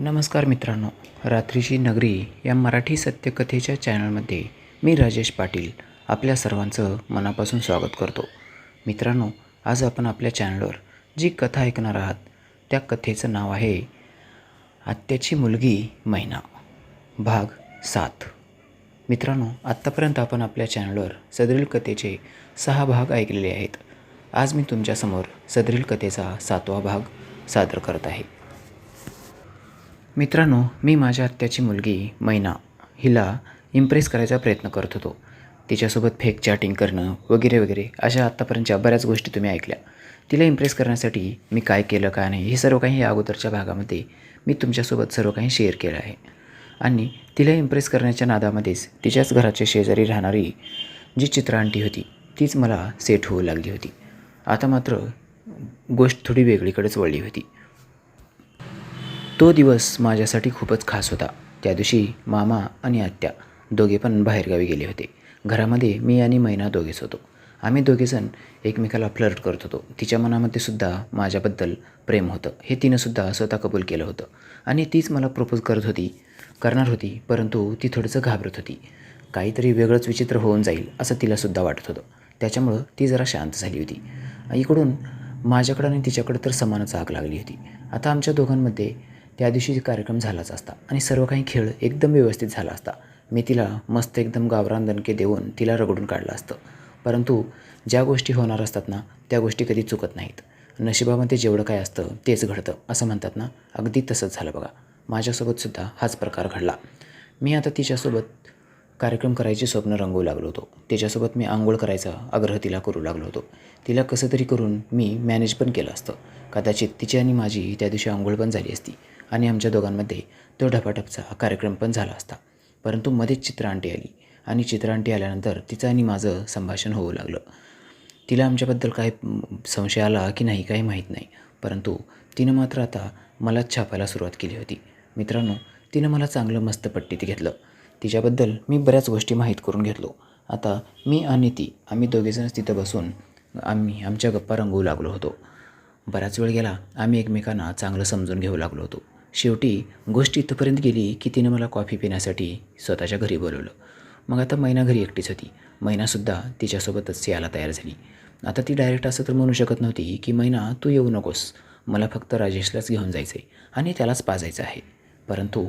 नमस्कार मित्रांनो रात्रीची नगरी या मराठी सत्यकथेच्या चॅनलमध्ये मी राजेश पाटील आपल्या सर्वांचं मनापासून स्वागत करतो. मित्रांनो आज आपण आपल्या चॅनलवर जी कथा ऐकणार आहात त्या कथेचं नाव आहे आत्याची मुलगी मैना भाग सात. मित्रांनो आत्तापर्यंत आपण आपल्या चॅनलवर सदरील कथेचे सहा भाग ऐकलेले आहेत. आज मी तुमच्यासमोर सदरील कथेचा सातवा भाग सादर करत आहे. मित्रांनो मी माझ्या आत्याची मुलगी मैना हिला इम्प्रेस करायचा प्रयत्न करत होतो. तिच्यासोबत फेक चॅटिंग करणं वगैरे वगैरे अशा आत्तापर्यंतच्या बऱ्याच गोष्टी तुम्ही ऐकल्या. तिला इम्प्रेस करण्यासाठी मी काय केलं काय नाही हे सर्व काही या अगोदरच्या भागामध्ये मी तुमच्यासोबत सर्व काही शेअर केलं आहे. आणि तिला इम्प्रेस करण्याच्या नादामध्येच तिच्याच घराच्या शेजारी राहणारी जी चित्रांटी होती तीच मला सेट होऊ लागली होती. आता मात्र गोष्ट थोडी वेगळीकडेच वळली होती. तो दिवस माझ्यासाठी खूपच खास होता. त्या दिवशी मामा आणि आत्या दोघे पण बाहेरगावी गेले होते. घरामध्ये मी आणि मैना दोघेच होतो. आम्ही दोघेजण एकमेकाला फ्लर्ट करत होतो. तिच्या मनामध्ये सुद्धा माझ्याबद्दल प्रेम होतं. हे तिनंसुद्धा स्वतः कबूल केलं होतं. आणि तीच मला प्रपोज करत होती करणार होती परंतु ती थोडंसं घाबरत होती. काहीतरी वेगळंच विचित्र होऊन जाईल असं तिलासुद्धा वाटत होतं. त्याच्यामुळं ती जरा शांत झाली होती. इकडून माझ्याकडं आणि तिच्याकडं तर समानच आग लागली होती. आता आमच्या दोघांमध्ये त्या दिवशी कार्यक्रम झालाच असता आणि सर्व काही खेळ एकदम व्यवस्थित झाला असता मी तिला मस्त एकदम गावरान दणके देऊन तिला रगडून काढलं असतं. परंतु ज्या गोष्टी होणार असतात ना त्या गोष्टी कधी चुकत नाहीत. नशिबामध्ये जेवढं काय असतं तेच घडतं असं म्हणतात ना. अगदी तसंच झालं बघा. माझ्यासोबतसुद्धा हाच प्रकार घडला. मी आता तिच्यासोबत कार्यक्रम करायचे स्वप्न रंगवू लागलो होतो. तिच्यासोबत मी आंघोळ करायचा आग्रह तिला करू लागलो होतो. तिला कसं तरी करून मी मॅनेज पण केलं असतं. कदाचित तिची आणि माझी त्या दिवशी आंघोळ पण झाली असती. आणि आमच्या दोघांमध्ये तो ढपाटपचा कार्यक्रम पण झाला असता. परंतु मध्येच चित्रांटी आली आणि चित्रांटी आल्यानंतर तिचं आणि माझं संभाषण होऊ लागलं. तिला आमच्याबद्दल काय संशय आला की नाही काही माहीत नाही. परंतु तिनं मात्र आता मलाच छापायला सुरुवात केली होती. मित्रांनो तिनं मला चांगलं मस्त पट्टीत घेतलं. तिच्याबद्दल मी बऱ्याच गोष्टी माहीत करून घेतलो. आता मी आणि ती आम्ही दोघेजणच तिथं बसून आम्ही आमच्या गप्पा रंगवू लागलो होतो. बराच वेळ गेला आम्ही एकमेकांना चांगलं समजून घेऊ लागलो होतो. शेवटी गोष्ट इथंपर्यंत गेली की तिनं मला कॉफी पिण्यासाठी स्वतःच्या घरी बोलवलं. मग आता मैना घरी एकटीच होती. मैनासुद्धा तिच्यासोबतच यायला तयार झाली. आता ती डायरेक्ट असं तर म्हणू शकत नव्हती की मैना तू येऊ नकोस. मला फक्त राजेशलाच घेऊन जायचं आहे आणि त्यालाच पाजायचं आहे. परंतु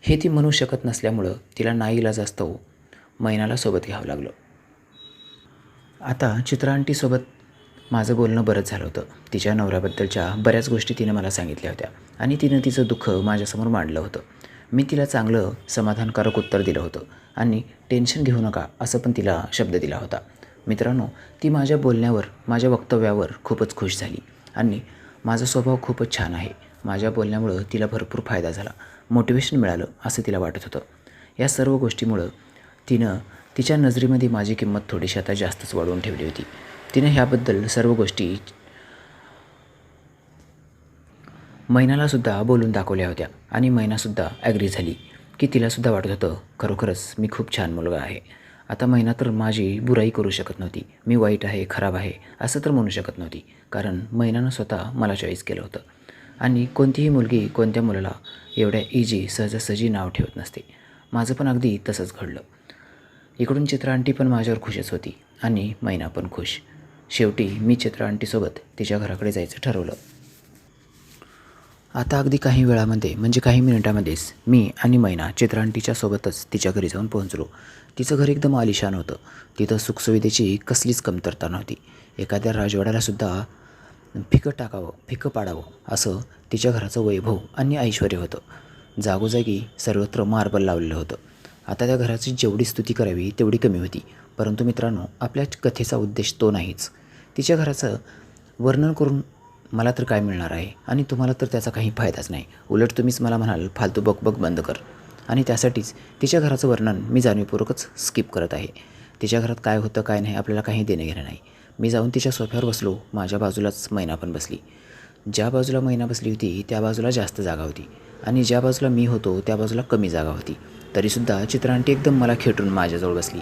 हे ती म्हणू शकत नसल्यामुळं तिला नाईला जास्त मैनाला सोबत घ्यावं लागलं. आता चित्रांटीसोबत माझं बोलणं बरंच झालं होतं. तिच्या नवऱ्याबद्दलच्या बऱ्याच गोष्टी तिनं मला सांगितल्या होत्या. आणि तिनं तिचं दुःख माझ्यासमोर मांडलं होतं. मी तिला चांगलं समाधानकारक उत्तर दिलं होतं. आणि टेन्शन घेऊ नका असं पण तिला शब्द दिला होता. मित्रांनो ती माझ्या बोलण्यावर माझ्या वक्तव्यावर खूपच खुश झाली. आणि माझा स्वभाव खूपच छान आहे. माझ्या बोलण्यामुळं तिला भरपूर फायदा झाला. मोटिवेशन मिळालं असं तिला वाटत होतं. या सर्व गोष्टीमुळं तिनं तिच्या नजरेमध्ये माझी किंमत थोडीशी आता जास्तच वाढवून ठेवली होती. तिनं ह्याबद्दल सर्व गोष्टी मैनालासुद्धा बोलून दाखवल्या होत्या आणि मैनासुद्धा ॲग्री झाली की तिलासुद्धा वाटत होतं खरोखरच मी खूप छान मुलगा आहे. आता महिना तर माझी बुराई करू शकत नव्हती. मी वाईट आहे खराब आहे असं तर म्हणू शकत नव्हती. कारण महिनानं स्वतः मला चॉईस केलं होतं. आणि कोणतीही मुलगी कोणत्या मुलाला एवढ्या इजी सहजासहजी नाव ठेवत नसते. माझं पण अगदी तसंच घडलं. इकडून चित्रा आंटी पण माझ्यावर खुशच होती आणि मैना पण खुश. शेवटी मी चित्रा आंटीसोबत तिच्या घराकडे जायचं ठरवलं. आता अगदी काही वेळामध्ये म्हणजे काही मिनिटामध्येच मी आणि मैना चित्रांटीच्या सोबतच तिच्या घरी जाऊन पोहोचलो. तिचं घर एकदम आलिशान होतं. तिथं सुखसुविधेची कसलीच कमतरता नव्हती. एखाद्या राजवाड्यालासुद्धा फिकं टाकावं फिकं पाडावं असं तिच्या घराचं वैभव आणि ऐश्वर होतं. जागोजागी सर्वत्र मार्बल लावलेलं होतं. आता त्या घराची जेवढी स्तुती करावी तेवढी कमी होती. परंतु मित्रांनो आपल्या कथेचा उद्देश तो नाहीच. तिच्या घराचं वर्णन करून मला तर काय मिळणार आहे? आणि तुम्हाला तर त्याचा काही फायदाच नाही. उलट तुम्हीच मला म्हणाल फालतू बकबक बंद कर. आणि त्यासाठीच तिच्या घराचं वर्णन मी जाणीवपूर्वकच स्किप करत आहे. तिच्या घरात काय होतं काय नाही आपल्याला काही देणं घेणं नाही. मी जाऊन तिच्या सोफ्यावर बसलो. माझ्या बाजूलाच मैना पण बसली. ज्या बाजूला मैना बसली होती त्या बाजूला जास्त जागा होती. आणि ज्या बाजूला मी होतो त्या बाजूला कमी जागा होती. तरीसुद्धा चित्रांटी एकदम मला खेटून माझ्याजवळ बसली.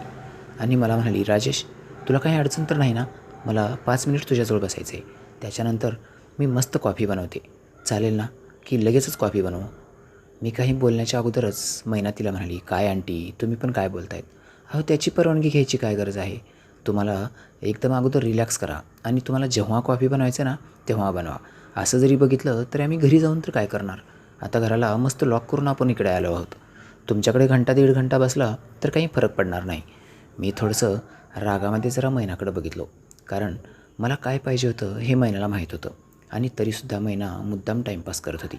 आणि मला म्हणाली राजेश तुला काही अडचण तर नाही ना? मला पाच मिनिट तुझ्याजवळ बसायचं आहे त्याच्यानंतर मी मस्त कॉफी बनवते. चालेल ना? की लगेचच कॉफी बनवू? मी काही बोलण्याच्या अगोदरच मैना तिला म्हणाली काय आंटी तुम्ही पण काय बोलतायत? अहो त्याची परवानगी घ्यायची काय गरज आहे? तुम्हाला एकदम अगोदर रिलॅक्स करा आणि तुम्हाला जेव्हा कॉफी बनवायचं ना तेव्हा बनवा. असं जरी बघितलं तरी आम्ही घरी जाऊन तर काय करणार? आता घराला मस्त लॉक करून आपण इकडे आलो आहोत. तुमच्याकडे घंटा दीड घंटा बसला तर काही फरक पडणार नाही. मी थोडंसं रागामध्ये जरा मैनाकडं बघितलो. कारण मला काय पाहिजे होतं हे मैनाला माहीत होतं. आणि तरीसुद्धा मैना मुद्दाम टाईमपास करत होती.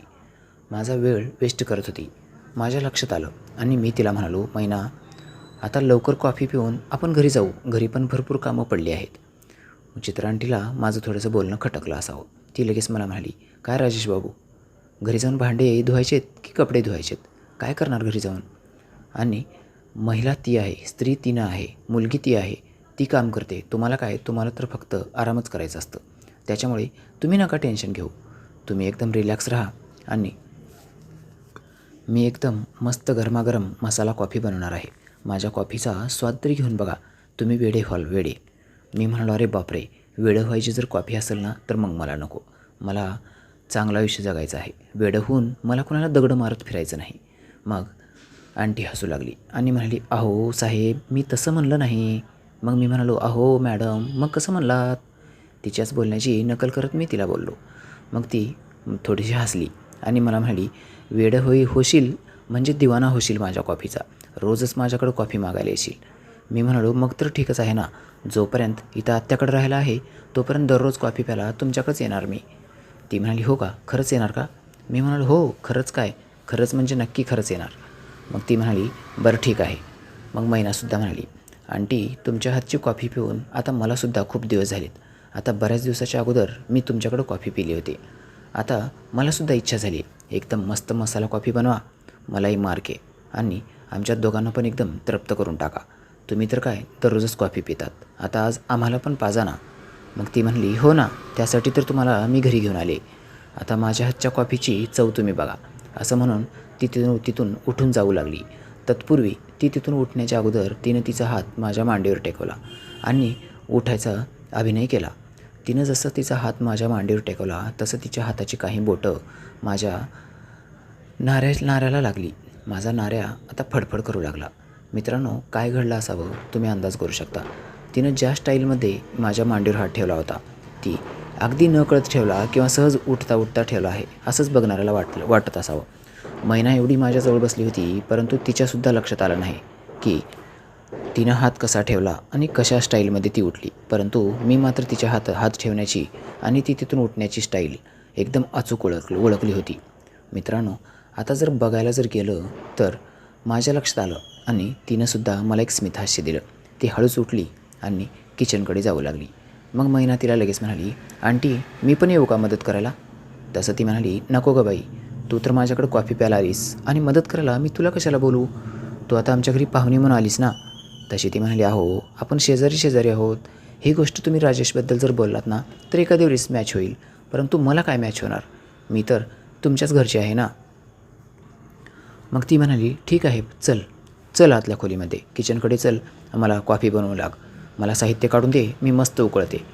माझा वेळ वेस्ट करत होती. माझ्या लक्षात आलं आणि मी तिला म्हणालो मैना आता लवकर कॉफी पिऊन आपण घरी जाऊ. घरी पण भरपूर कामं पडली आहेत. चित्रांटीला माझं थोडंसं बोलणं खटकलं असावं. ती लगेच मला म्हणाली काय राजेश बाबू? घरी जाऊन भांडे धुवायचेत की कपडे धुवायचेत काय करणार घरी जाऊन? आणि महिला ती आहे स्त्री तिनं आहे मुलगी ती आहे. ती काम करते. तुम्हाला काय? तुम्हाला तर फक्त आरामच करायचं असतं. त्याच्यामुळे तुम्ही नका टेन्शन घेऊ. तुम्ही एकदम रिलॅक्स राहा. आणि मी एकदम मस्त गरमागरम मसाला कॉफी बनवणार आहे. माझ्या कॉफीचा स्वाद तरी घेऊन बघा. तुम्ही वेडे व्हाल वेडे. मी म्हणालो अरे बापरे! वेडं व्हायची जर कॉफी असेल ना तर मग मला नको. मला चांगलं आयुष्य जगायचं आहे. वेडं होऊन मला कुणाला दगडं मारत फिरायचं नाही. मग आंटी हसू लागली आणि म्हणाली अहो साहेब मी तसं म्हणलं नाही. मग मी म्हणालो अहो मॅडम मग कसं म्हणलात? तिच्याच बोलण्याची नकल करत मी तिला बोललो. मग ती थोडीशी हसली आणि मला म्हणाली वेड होई होशील म्हणजे दिवाना होशील माझ्या कॉफीचा. रोजच माझ्याकडं कॉफी मागायला येशील. मी म्हणालो मग तर ठीकच आहे ना. जोपर्यंत इथं आत्याकडं राहिला आहे तोपर्यंत दररोज कॉफी प्यायला तुमच्याकडेच येणार मी. ती म्हणाली हो का? खरंच येणार का? मी म्हणालो हो खरंच काय? खरंच म्हणजे नक्की खरंच येणार. मग ती म्हणाली बरं ठीक आहे. मग मैनासुद्धा म्हणाली आंटी तुमच्या हातची कॉफी पिऊन आता मलासुद्धा खूप दिवस झालेत. आता बऱ्याच दिवसाच्या अगोदर मी तुमच्याकडं कॉफी पिली होती. आता मलासुद्धा इच्छा झाली एकदम मस्त मसाला कॉफी बनवा मलाही मार्के आणि आमच्या दोघांना पण एकदम तृप्त करून टाका. तुम्ही तर काय दररोजच कॉफी पितात. आता आज आम्हाला पण पाजा ना मग ती म्हणली हो ना त्यासाठी तर तुम्हाला मी घरी घेऊन आले. आता माझ्या हातच्या कॉफीची चव तुम्ही बघा. असं म्हणून ती तिथून तिथून उठून जाऊ लागली. तत्पूर्वी ती तिथून उठण्याच्या अगोदर तिनं तिचा हात माझ्या मांडीवर टेकवला आणि उठायचा अभिनय केला. तिनं जसं तिचा हात माझ्या मांडीवर टेकवला तसं तिच्या हाताची काही बोटं माझ्या नाऱ्या नाऱ्याला लागली. माझा नाऱ्या आता फडफड करू लागला. मित्रांनो काय घडलं असावं तुम्ही अंदाज करू शकता. तिनं ज्या स्टाईलमध्ये माझ्या मांडीवर हात ठेवला होता ती अगदी न कळत ठेवला किंवा सहज उठता उठता ठेवला आहे असंच बघणाऱ्याला वाटलं वाटत असावं. मैना एवढी माझ्याजवळ बसली होती परंतु तिच्यासुद्धा लक्षात आलं नाही की तिनं हात कसा ठेवला आणि कशा स्टाईलमध्ये ती उठली. परंतु मी मात्र तिच्या हात हात ठेवण्याची आणि ती तिथून उठण्याची स्टाईल एकदम अचूक ओळख ओळखली होती. मित्रांनो आता जर बघायला जर गेलं तर माझ्या लक्षात आलं आणि तिनंसुद्धा मला एक स्मितहास्य दिलं. ती हळूच उठली आणि किचनकडे जाऊ लागली. मग महिना तिला लगेच म्हणाली आंटी मी पण येऊ का मदत करायला? तसं ती म्हणाली नको ग बाई तू तर माझ्याकडे कॉफी प्यायला आलीस आणि मदत करायला मी तुला कशाला बोलू? तू आता आमच्या घरी पाहुणे म्हणून आलीस ना तशी ती म्हणाली अहो आपण शेजारी शेजारी आहोत. ही गोष्ट तुम्ही राजेशबद्दल जर बोललात ना तर एखाद्या वेळेस मॅच होईल. परंतु मला काय मॅच होणार? मी तर तुमच्याच घरची आहे ना? मग ती म्हणाली ठीक आहे चल. चल आतल्या खोलीमध्ये. किचनकडे चल. मला कॉफी बनवू लाग. मला साहित्य काढून दे. मी मस्त उकळते.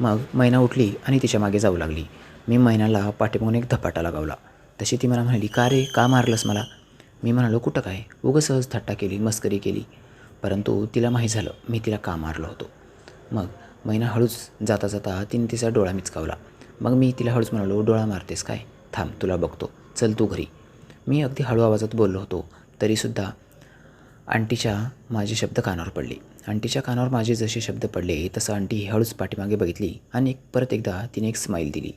मग मैना उठली आणि तिच्यामागे जाऊ लागली. मी मैनाला पाठीमागून एक धपाटा लगावला. तशी ती मला म्हणाली का रे? का मारलंस मला? मी म्हणालो कुठं काय? उगं सहज थट्टा केली मस्करी केली. परंतु तिला माहीत झालं मी तिला का मारलो होतो. मग मैना हळूच जाता जाता तिने तिचा डोळा मिचकावला. मग मी तिला हळूच म्हणालो डोळा मारतेस काय? थांब तुला बघतो. चल तू घरी. मी अगदी हळू आवाजात बोललो होतो तरीसुद्धा आंटीच्या माझे शब्द कानावर पडले. आंटीच्या कानावर माझे जसे शब्द पडले तसं आंटी हळूच पाठीमागे बघितली आणि एक- परत एकदा तिने एक स्माईल दिली.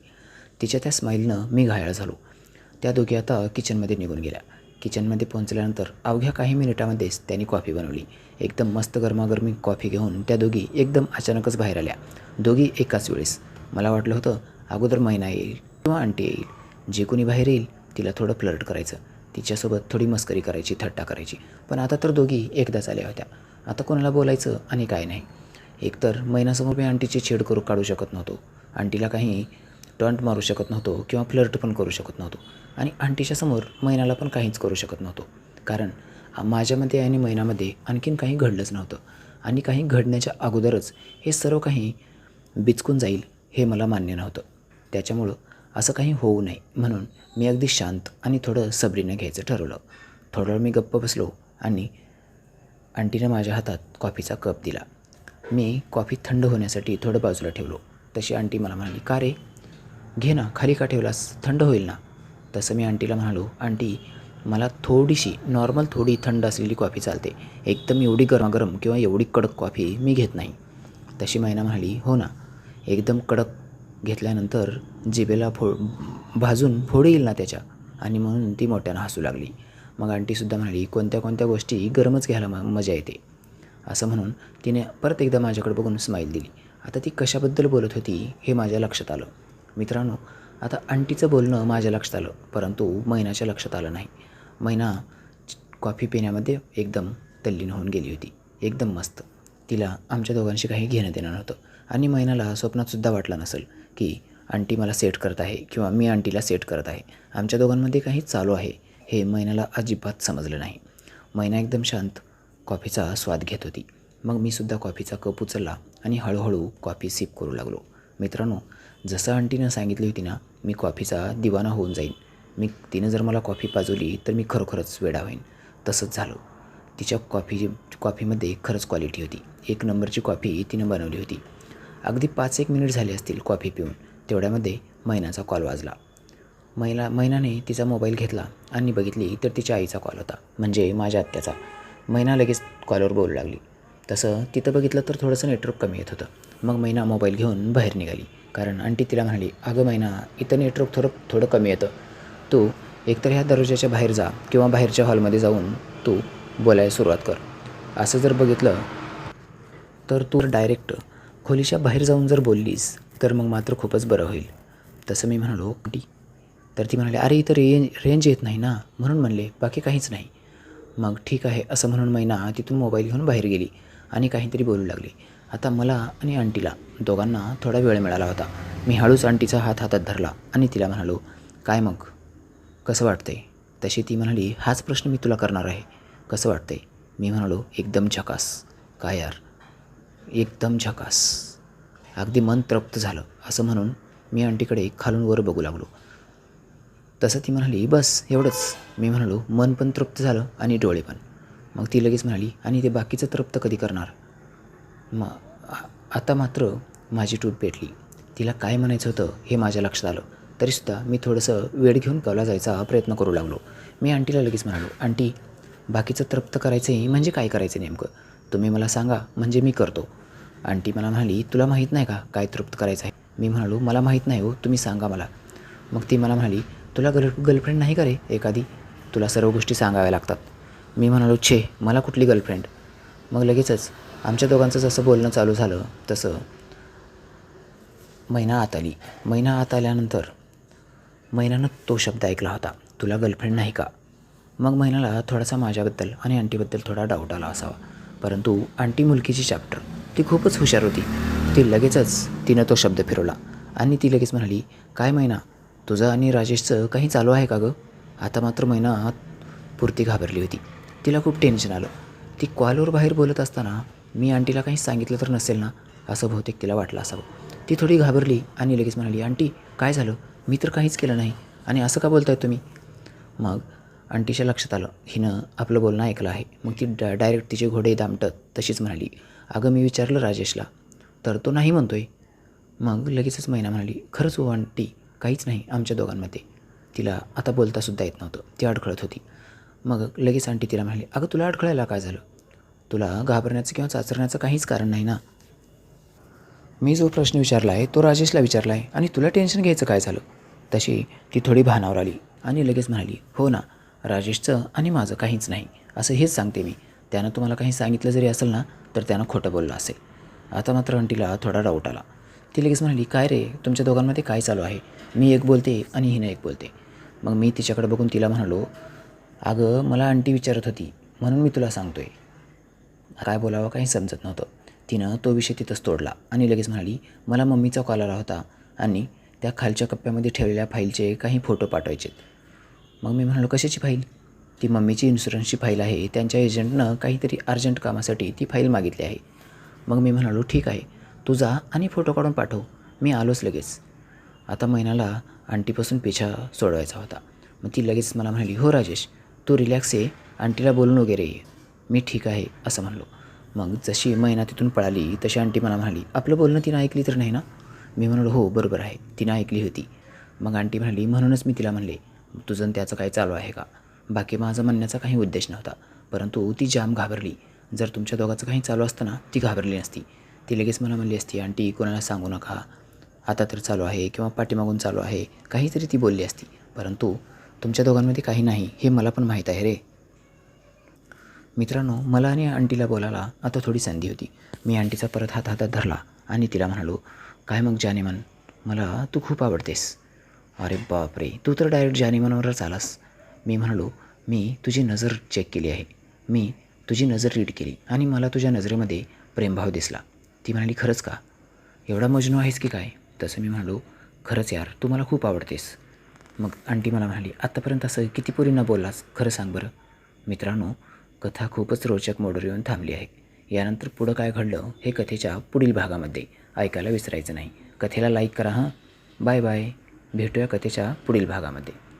तिच्या त्या स्माईलनं मी घायाळ झालो. त्या दोघी आता किचनमध्ये निघून गेल्या. किचनमध्ये पोहोचल्यानंतर अवघ्या काही मिनिटामध्येच त्यांनी कॉफी बनवली. एकदम मस्त गरमागरमी कॉफी घेऊन त्या दोघी एकदम अचानकच बाहेर आल्या. दोघी एकाच वेळेस. मला वाटलं होतं अगोदर महिना येईल किंवा आंटी येईल. जे कोणी बाहेर येईल तिला थोडं फ्लर्ट करायचं. तिच्यासोबत थोडी मस्करी करायची थट्टा करायची. पण आता तर दोघी एकदाच आल्या होत्या. आता कोणाला बोलायचं आणि काय नाही. एकतर महिन्यासमोर मी आंटीची छेड करू काढू शकत नव्हतो. आंटीला काही टंट मारू शकत नव्हतो किंवा फ्लर्ट पण करू शकत नव्हतो. आणि आंटीच्या समोर मैनाला पण काहीच करू शकत नव्हतो. कारण माझ्यामध्ये आणि मैनामध्ये आणखीन काही घडलंच नव्हतं. आणि काही घडण्याच्या अगोदरच हे सर्व काही बिचकून जाईल हे मला मान्य नव्हतं. त्याच्यामुळं असं काही होऊ नये म्हणून मी अगदी शांत आणि थोडं सबरीनं घ्यायचं ठरवलं. थोडं वेळ मी गप्प बसलो आणि आंटीनं माझ्या हातात कॉफीचा कप दिला. मी कॉफी थंड होण्यासाठी थोडं बाजूला ठेवलो. तशी आंटी मला म्हणाली का रे? घे ना खाली का ठेवलास? थंड होईल ना. तसं मी आंटीला म्हणालो आंटी मला थोडीशी नॉर्मल थोडी थंड असलेली कॉफी चालते. एकदम एवढी गरमागरम किंवा एवढी कडक कॉफी मी घेत नाही. तशी मैना म्हणाली हो ना. एकदम कडक घेतल्यानंतर जिभेला फो भाजून फोड येईल ना त्याच्या. आणि म्हणून ती मोठ्यानं हसू लागली. मग आंटीसुद्धा म्हणाली कोणत्या कोणत्या गोष्टी गरमच घ्यायला म मजा येते. असं म्हणून तिने परत एकदा माझ्याकडे बघून स्माईल दिली. आता ती कशाबद्दल बोलत होती हे माझ्या लक्षात आलं. मित्रांनो आता आंटीचं बोलणं माझ्या लक्षात आलं परंतु मैनाच्या लक्षात आलं नाही. मैना कॉफी पिण्यामध्ये एकदम तल्लीन होऊन गेली होती. एकदम मस्त. तिला आमच्या दोघांशी काही घेणं देणं नव्हतं. आणि मैनाला स्वप्नातसुद्धा वाटलं नसेल की आंटी मला सेट करत आहे किंवा मी आंटीला सेट करत आहे. आमच्या दोघांमध्ये काही चालू आहे हे मैनाला अजिबात समजलं नाही. मैना एकदम शांत कॉफीचा स्वाद घेत होती. मग मी सुद्धा कॉफीचा कप उचलला आणि हळूहळू कॉफी सिप करू लागलो. मित्रांनो जसं आंटीनं सांगितली होती ना मी कॉफीचा दिवाना होऊन जाईन. मी तिनं जर मला कॉफी पाजवली तर मी खरोखरच वेडा होईन. तसंच झालं. तिच्या कॉफी कॉफीमध्ये खरंच क्वालिटी होती. एक नंबरची कॉफी तिनं बनवली होती. अगदी पाच एक मिनिट झाले असतील कॉफी पिऊन. तेवढ्यामध्ये मैनाचा कॉल वाजला. महिला मैनाने तिचा मोबाईल घेतला आणि बघितली तर तिच्या आईचा कॉल होता. म्हणजे माझ्या आत्याचा. मैना लगेच कॉलवर बोलू लागली. तसं तिथं बघितलं तर थोडंसं नेटवर्क कमी येत होतं. मग मैना मोबाईल घेऊन बाहेर निघाली. कारण आंटी तिला म्हणाली अगं मैना इथं नेटवर्क थोडं थोडं कमी येतं. तू एकतर ह्या दरवाजाच्या बाहेर जा किंवा बाहेरच्या हॉलमध्ये जाऊन तू बोलायला सुरुवात कर. असं जर बघितलं तर तू डायरेक्ट खोलीच्या बाहेर जाऊन जर बोललीस तर मग मात्र खूपच बरं होईल. तसं मी म्हणालो टी तर ती म्हणाली अरे इथं रेंज रेंज येत नाही ना. म्हणून म्हणले बाकी काहीच नाही. मग ठीक आहे असं म्हणून मैना तिथून मोबाईल घेऊन बाहेर गेली आणि काहीतरी बोलू लागली. आता मला आणि आंटीला दोघांना थोडा वेळ मिळाला होता. मी हळूच आंटीचा हात हातात धरला आणि तिला म्हणालो काय मग? कसं वाटतंय? तशी ती म्हणाली हाच प्रश्न मी तुला करणार आहे. कसं वाटतंय? मी म्हणालो एकदम झकास. काय यार? एकदम झकास. अगदी मन तृप्त झालं. असं म्हणून मी आंटीकडे खालून वर बघू लागलो. तसं ती म्हणाली बस एवढंच. मी म्हणालो मन पण तृप्त झालं आणि डोळे पण. मग ती लगेच म्हणाली आणि ते बाकीचं तृप्त कधी करणार? मग आता मात्र माझी टूट पेटली. तिला काय म्हणायचं होतं हे माझ्या लक्षात आलं. तरीसुद्धा मी थोडंसं वेळ घेऊन कवला जायचा प्रयत्न करू लागलो. मी आंटीला लगेच म्हणालो आंटी बाकीचं तृप्त करायचं आहे म्हणजे काय करायचं नेमकं? तुम्ही मला सांगा म्हणजे मी करतो. आंटी मला म्हणाली तुला माहीत नाही का काय तृप्त करायचं आहे मी म्हणालो मला माहीत नाही हो तुम्ही सांगा मला. मग ती मला म्हणाली तुला गर्ल गर्लफ्रेंड नाही का रे एखादी? तुला सर्व गोष्टी सांगाव्या लागतात. मी म्हणालो छे मला कुठली गर्लफ्रेंड? मग लगेचच आमच्या दोघांचं जसं बोलणं चालू झालं तसं महिना आत आली. महिना आत आल्यानंतर मैनानं तो शब्द ऐकला होता. तुला गर्लफ्रेंड नाही का? मग मैनाला थोडासा माझ्याबद्दल आणि आंटीबद्दल थोडा डाऊट आला असावा. परंतु आंटी मुलकीची चॅप्टर ती खूपच हुशार होती. ती लगेचच तिनं तो शब्द फिरवला आणि ती लगेच म्हणाली काय मैना तुझं आणि राजेशचं काही चालू आहे का गं? आता मात्र मैना पुरती घाबरली होती. तिला खूप टेन्शन आलं. ती कॉलवर बाहेर बोलत असताना मी आंटीला काही सांगितलं तर नसेल ना असं बहुतेक तिला वाटलं असावं. ती थोडी घाबरली आणि लगेच म्हणाली आंटी काय झालं? मी तर काहीच केलं नाही. आणि असं का बोलताय तुम्ही? मग आंटीच्या लक्षात आलं. हिनं आपलं बोलणं ऐकलं आहे. मग ती डा डायरेक्ट तिचे घोडे दामटत तशीच म्हणाली अगं मी विचारलं राजेशला. तर तो नाही म्हणतोय? मग लगेचच मैना म्हणाली खरंच हो आंटी. काहीच नाही आमच्या दोघांमध्ये. तिला आता बोलतासुद्धा येत नव्हतं. ती अडखळत होती. मग लगेच आंटी तिला म्हणाली अगं तुला अडखळायला काय झालं? तुला घाबरण्याचं किंवा चाचरण्याचं काहीच कारण नाही ना? मी जो प्रश्न विचारला आहे तो राजेशला विचारला आहे. आणि तुला टेन्शन घ्यायचं काय झालं? तशी ती थोडी भानावर आली आणि लगेच म्हणाली हो ना राजेशचं आणि माझं काहीच नाही. असं हेच सांगते मी. त्यानं तुम्हाला काही सांगितलं जरी असेल ना तर त्यानं खोटं बोललं असेल. आता मात्र आंटीला थोडा डाऊट आला. ती लगेच म्हणाली काय रे तुमच्या दोघांमध्ये काय चालू आहे? मी एक बोलते आणि हिनं एक बोलते. मग मी तिच्याकडे बघून तिला म्हणालो अगं मला आंटी विचारत होती म्हणून मी तुला सांगतोय. काय बोलावं काही समजत नव्हतं. तिनं तो विषय तिथंच तोडला आणि लगेच म्हणाली मला मम्मीचा कॉल आला होता आणि त्या खालच्या कप्प्यामध्ये ठेवलेल्या फाईलचे काही फोटो पाठवायचेत. मग मी म्हणालो कशाची फाईल? ती मम्मीची इन्शुरन्सची फाईल आहे. त्यांच्या एजंटनं काहीतरी अर्जंट कामासाठी ती फाईल मागितली आहे. मग मी म्हणालो ठीक आहे. तू जा आणि फोटो काढून पाठव. मी आलोच लगेच. आता महिन्याला आंटीपासून पिछा सोडवायचा होता. मग ती लगेच मला म्हणाली हो राजेश तू रिलॅक्स आहे आंटीला बोलून वगैरे ये. मी ठीक आहे असं म्हणलो. मग जशी मैना तिथून पळाली तशी आंटी मला म्हणाली आपलं बोलणं तिनं ऐकली तर नाही ना? मी म्हणालो हो बरोबर आहे तिनं ऐकली होती. मग आंटी म्हणाली म्हणूनच मी तिला म्हणले तुझं त्याचं काय चालू आहे का? बाकी माझा म्हणण्याचा काही उद्देश नव्हता परंतु ती जाम घाबरली. जर तुमच्या दोघांचं काही चालू असतं ना ती घाबरली नसती. ती लगेच मला म्हणली असती आंटी कोणाला सांगू नका. आता तर चालू आहे किंवा पाठीमागून चालू आहे. काहीतरी ती बोलली असती परंतु तुमच्या दोघांमध्ये काही नाही हे मला पण माहीत आहे रे. मित्रांनो मला आणि आंटीला बोलायला आता थोडी संधी होती. मी आंटीचा परत हात हातात धरला आणि तिला म्हणालो काय मग जानेमन मला तू खूप आवडतेस. अरे बापरे तू तर डायरेक्ट जानेमनवरच आलास. मी म्हणालो मी तुझी नजर चेक केली आहे. मी तुझी नजर रीड केली आणि मला तुझ्या नजरेमध्ये प्रेमभाव दिसला. ती म्हणाली खरंच का? एवढा मजनू आहेस की काय? तसं मी म्हणालो खरंच यार तू मला खूप आवडतेस. मग आंटी मला म्हणाली आत्तापर्यंत असं किती पोरींना बोललास? खरं सांग बरं. मित्रांनो कथा खूपच रोचक मोडवर येऊन थांबली आहे. यानंतर पुढं काय घडलं हे कथेच्या पुढील भागामध्ये ऐकायला विसरायचं नाही. कथेला लाईक करा हां. बाय बाय भेटूया कथेच्या पुढील भागामध्ये.